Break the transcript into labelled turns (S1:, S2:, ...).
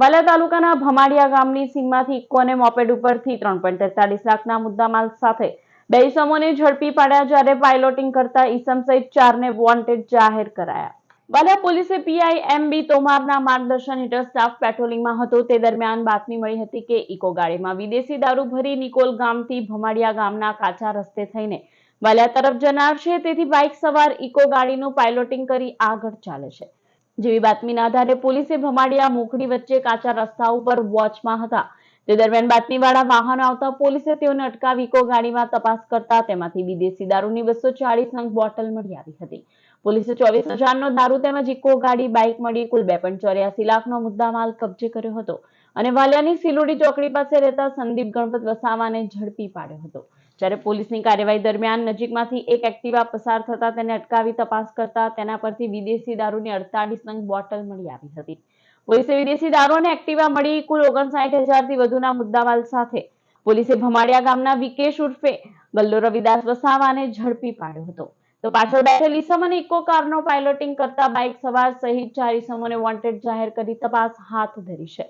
S1: વાલા તાલુકાના ભમાડિયા ગામની સીમમાંથી ઇકોને મોપેડ ઉપરથી ત્રણ પોઈન્ટ તેતાલીસ લાખના મુદ્દામાલ સાથે બે ઈસમોને ઝડપી પાડ્યા જ્યારે પાયલોટિંગ કરતા ઈસમ સહિત ચારને વોન્ટેડ જાહેર કરાયા. વાલા પોલીસે પીઆઈ એમ બી તોમારના માર્ગદર્શન હેઠળ સ્ટાફ પેટ્રોલિંગમાં હતો. તે દરમિયાન બાતમી મળી હતી કે ઇકો ગાડીમાં વિદેશી દારૂ ભરી નિકોલ ગામથી ભમાડિયા ગામના કાચા રસ્તે થઈને વાલા તરફ જનાર છે. તેથી બાઇક સવાર ઇકો ગાડીનું પાયલોટિંગ કરી આગળ ચાલે છે. જેવી બાતમીના આધારે પોલીસે ભમાડિયા મોખડી વચ્ચે કાચા રસ્તા ઉપર વોચમાં હતા. તે દરમિયાન બાતમીવાળા વાહનો આવતા પોલીસે તેઓને અટકાવી ઇકો ગાડીમાં તપાસ કરતા તેમાંથી વિદેશી દારૂની બસો ચાળીસ નંગ બોટલ મળી આવી હતી. પોલીસે ચોવીસ હજારનો દારૂ તેમજ ઇકો ગાડી, બાઇક મળી, કુલ બે પોઈન્ટ ચોર્યાસી લાખનો મુદ્દામાલ કબજે કર્યો હતો. અને વાલિયાની સિલુડી ચોકડી પાસે રહેતા સંદીપ ગણપત વસાવાને ઝડપી પાડ્યો હતો. જ્યારે પોલીસની કાર્યવાહી દરમિયાન નજીકમાંથી એક એક્ટિવા પસાર થતા તેને અટકાવી તપાસ કરતા તેના પરથી વિદેશી દારૂની અડતાલીસ નંગ બોટલ મળી આવી હતી. પોલીસે વિદેશી દારૂ અને એક્ટિવા મળી કુલ ઓગણસાઠ હજારથી વધુના મુદ્દામાલ સાથે પોલીસે ભમાડિયા ગામના વિકેશ ઉર્ફે ગલ્લો રવિદાસ વસાવાને ઝડપી પાડ્યો હતો. તો પાછળ બેઠેલ ઈસમ અને ઇકો કારનો પાયલોટિંગ કરતા બાઇક સવાર સહિત ચાર ઇસમોને વોન્ટેડ જાહેર કરી તપાસ હાથ ધરી છે.